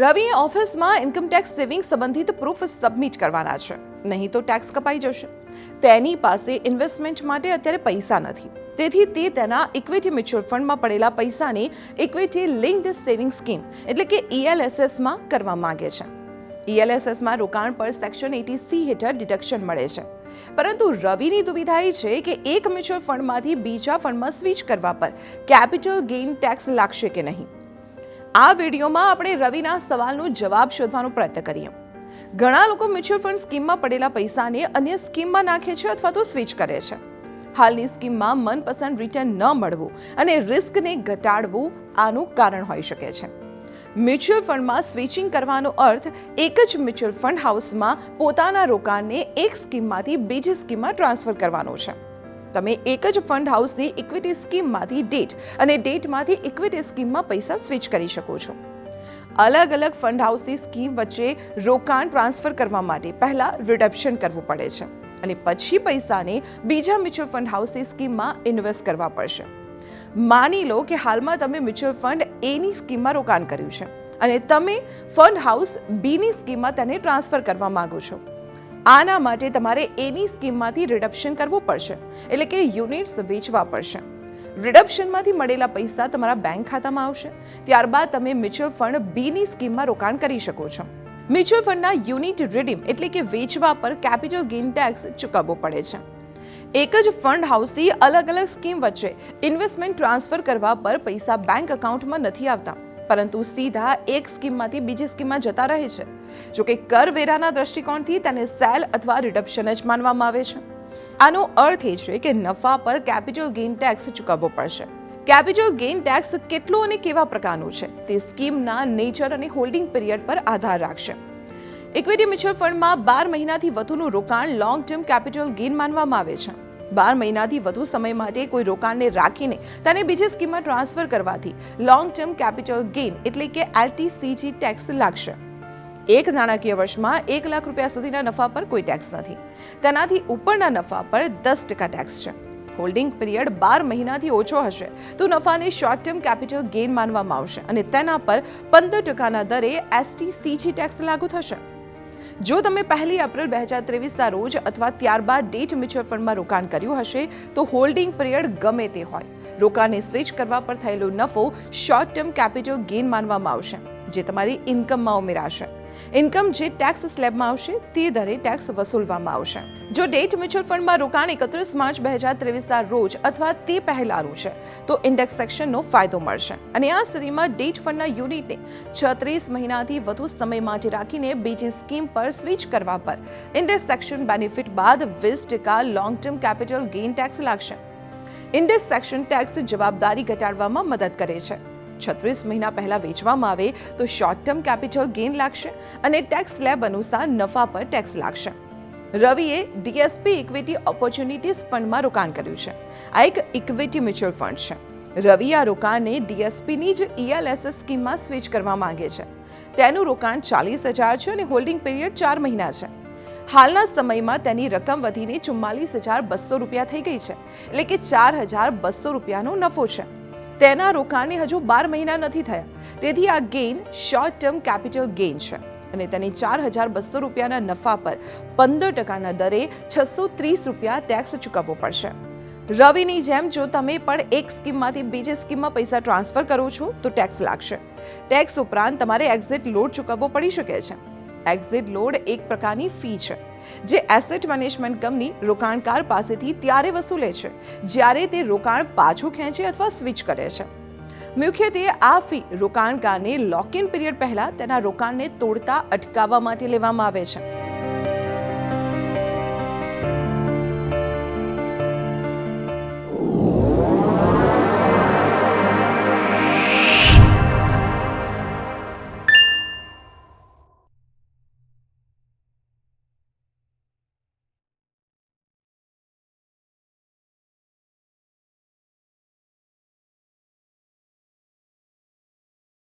રવિએ ઓફિસમાં income tax saving સંબંધિત પ્રૂફ સબમિટ કરવાના છે. નહીં તો ટેક્સ કપાઈ જશે. તેની પાસે ઇન્વેસ્ટમેન્ટ માટે અત્યારે પૈસા નથી. તેથી તે તેના ઇક્વિટી મ્યુચ્યુઅલ ફંડમાં પડેલા પૈસાને ઇક્વિટી લિંક્ડ સેવિંગ સ્કીમ એટલે કે E ઈએલએસએસમાં કરવા માંગે છે. ઈએલએસએસમાં રોકાણ પર સેક્શન એટી સી હેઠળ ડિડક્શન મળે છે. પરંતુ રવિની દુવિધા એ છે કે એક મ્યુચ્યુઅલ ફંડમાંથી બીજા ફંડમાં સ્વિચ કરવા પર કેપિટલ ગેઇન ટેક્સ લાગશે કે નહીં? આ વિડીયોમાં આપણે રવિના સવાલનો જવાબ શોધવાનો પ્રયત્ન કરીએ. ઘણા લોકો મ્યુચ્યુઅલ ફંડ સ્કીમમાં પડેલા પૈસાને અન્ય સ્કીમમાં નાખે છે અથવા તો સ્વિચ કરે છે. હાલની સ્કીમમાં મનપસંદ રિટર્ન ન મળવું અને રિસ્કને ઘટાડવું આનું કારણ હોઈ શકે છે. મ્યુચ્યુઅલ ફંડમાં સ્વિચિંગ કરવાનો અર્થ એક જ મ્યુચ્યુઅલ ફંડ હાઉસમાં પોતાના રોકાણને એક સ્કીમમાંથી બીજી સ્કીમમાં ટ્રાન્સફર કરવાનો છે. તમે એક જ ફંડ હાઉસની ઇક્વિટી સ્કીમમાંથી ડેટ અને ડેટમાંથી ઇક્વિટી સ્કીમમાં પૈસા સ્વિચ કરી શકો છો. અલગ અલગ ફંડ હાઉસની સ્કીમ વચ્ચે રોકાણ ટ્રાન્સફર કરવા માટે પહેલાં રિડપ્શન કરવું પડે છે અને પછી પૈસાને બીજા મ્યુચ્યુઅલ ફંડ હાઉસની સ્કીમમાં ઇન્વેસ્ટ કરવા પડશે. માની લો કે હાલમાં તમે મ્યુચ્યુઅલ ફંડ એની સ્કીમમાં રોકાણ કર્યું છે અને તમે ફંડ હાઉસ બીની સ્કીમમાં તેને ટ્રાન્સફર કરવા માંગો છો. આના માટે તમારે એની સ્કીમમાંથી રિડપ્શન કરવું પડશે. એટલે કે યુનિટ્સ વેચવા પડશે. રિડપ્શનમાંથી મળેલા પૈસા તમારા બેંક ખાતામાં આવશે. ત્યારબાદ તમે મ્યુચ્યુઅલ ફંડ બીની સ્કીમમાં રોકાણ કરી શકો છો. મ્યુચ્યુઅલ ફંડના યુનિટ રિડીમ એટલે કે વેચવા પર કેપિટલ ગેઇન ટેક્સ ચૂકવવો પડે છે. એક જ ફંડ હાઉસથી અલગ અલગ સ્કીમ વચ્ચે ઇન્વેસ્ટમેન્ટ ટ્રાન્સફર કરવા પર પૈસા બેંક એકાઉન્ટમાં નથી આવતા. પરંતુ સીધા એક સ્કીમમાંથી બીજી સ્કીમમાં જતા રહે છે. જો કે કરવેરાના દ્રષ્ટિકોણથી તેને સેલ અથવા રિડપ્શન જ માનવામાં આવે છે. આનો અર્થ એ છે કે નફા પર કેપિટલ ગેઇન ટેક્સ ચૂકવવો પડશે. કેપિટલ ગેઇન ટેક્સ કેટલો અને કેવા પ્રકારનું છે તે સ્કીમના નેચર અને હોલ્ડિંગ પીરિયડ પર આધાર રાખશે. ઇક્વિટી મ્યુચ્યુઅલ ફંડમાં બાર મહિનાથી વધુનું રોકાણ લોંગ ટર્મ કેપિટલ ગેઇન માનવામાં આવે છે. બાર મહિનાથી વધુ સમય માટે કોઈ રોકાણને રાખીને તેને બીજી સ્કીમમાં ટ્રાન્સફર કરવાથી લોંગ ટર્મ કેપિટલ ગેઇન એટલે કે એલટીસીજી ટેક્સ લાગશે. એક નાણાકીય વર્ષમાં એક લાખ રૂપિયા સુધીના નફા પર કોઈ ટેક્સ નથી. તેનાથી ઉપરના નફા પર દસ ટકા ટેક્સ છે. હોલ્ડિંગ પીરિયડ બાર મહિનાથી ઓછો હશે તો નફાને શોર્ટ ટર્મ કેપિટલ ગેઇન માનવામાં આવશે અને તેના પર પંદર ટકાના દરે એસટી સીજી ટેક્સ લાગુ થશે. જો તમે પહેલી એપ્રિલ બે હજાર ત્રેવીસના રોજ અથવા ત્યારબાદ ડેટ મ્યુચ્યુઅલ ફંડમાં રોકાણ કર્યું હશે, તો હોલ્ડિંગ પિરિયડ ગમે તે હોય. રોકાણને સ્વિચ કરવા પર થયેલો નફો શોર્ટ ટર્મ કેપિટલ ગેઇન માનવામાં આવશે, જે તમારી ઇન્કમમાં ઉમેરાશે. ઇન્કમ જે ટેક્સ સ્લેબમાં આવશે, તે દરે ટેક્સ વસૂલવામાં આવશે. જો ડેટ મ્યુચ્યુઅલ ફંડમાં રોકાણ એકત્રીસ માર્ચ બે હજાર ત્રેવીસના રોજ અથવા તે પહેલાનું છે, તો ઇન્ડેક્સ સેક્શનનો ફાયદો મળશે. અને આ સ્થિતિમાં ડેટ ફંડના યુનિટને છત્રીસ મહિનાથી વધુ સમય માટે રાખીને બીજી સ્કીમ પર સ્વિચ કરવા પર ઇન્ડેક્સ સેક્શન બેનિફિટ બાદ વીસ ટકા long term capital gain tax લાગશે. ઇન્ડેક્સ સેક્શન ટેક્સ જવાબદારી ઘટાડવામાં મદદ કરે છે. છત્રીસ મહિના પહેલાં વેચવામાં આવે તો શોર્ટ ટર્મ કેપિટલ ગેઇન લાગશે અને ટેક્સ સ્લેબ અનુસાર નફા પર ટેક્સ લાગશે. રવિએ ડીએસપી ઇક્વિટી ઓપોર્ચ્યુનિટીઝ ફંડમાં રોકાણ કર્યું છે. આ એક ઇક્વિટી મ્યુચ્યુઅલ ફંડ છે. રવિ આ રોકાણને ડીએસપીની જ ઈએલએસએસ સ્કીમમાં સ્વિચ કરવા માંગે છે. તેનું રોકાણ ચાલીસ હજાર છે અને હોલ્ડિંગ પીરિયડ ચાર મહિના છે. હાલના સમયમાં તેની રકમ વધીને ચુમ્માલીસ હજાર બસો રૂપિયા થઈ ગઈ છે. એટલે કે ચાર હજાર બસો રૂપિયાનો નફો છે. તેના રોકાણને હજુ બાર મહિના નથી થયા. તેથી આ gain short term capital gain છે. અને તેની ચાર હજાર બસો રૂપિયાના નફા પર પંદર ટકાના દરે છસો ત્રીસ રૂપિયા ટેક્સ ચૂકવવો પડશે. રવિની જેમ જો તમે પણ એક સ્કીમમાંથી બીજી સ્કીમમાં પૈસા ટ્રાન્સફર કરો છો, તો ટેક્સ લાગશે. ટેક્સ ઉપરાંત તમારે એક્ઝિટ લોડ ચૂકવવો પડી શકે છે. એક્ઝિટ લોડ એક પ્રકારની ફી છે, જે એસેટ મેનેજમેન્ટ કંપની રોકાણકાર પાસેથી ત્યારે વસૂલે છે, જ્યારે તે રોકાણ પાછું ખેંચે અથવા સ્વિચ કરે છે. મુખ્યત્વે આ ફી રોકાણકારને લોક ઇન પીરિયડ પહેલા તેના રોકાણને તોડતા, અટકાવવા માટે લેવામાં આવે છે.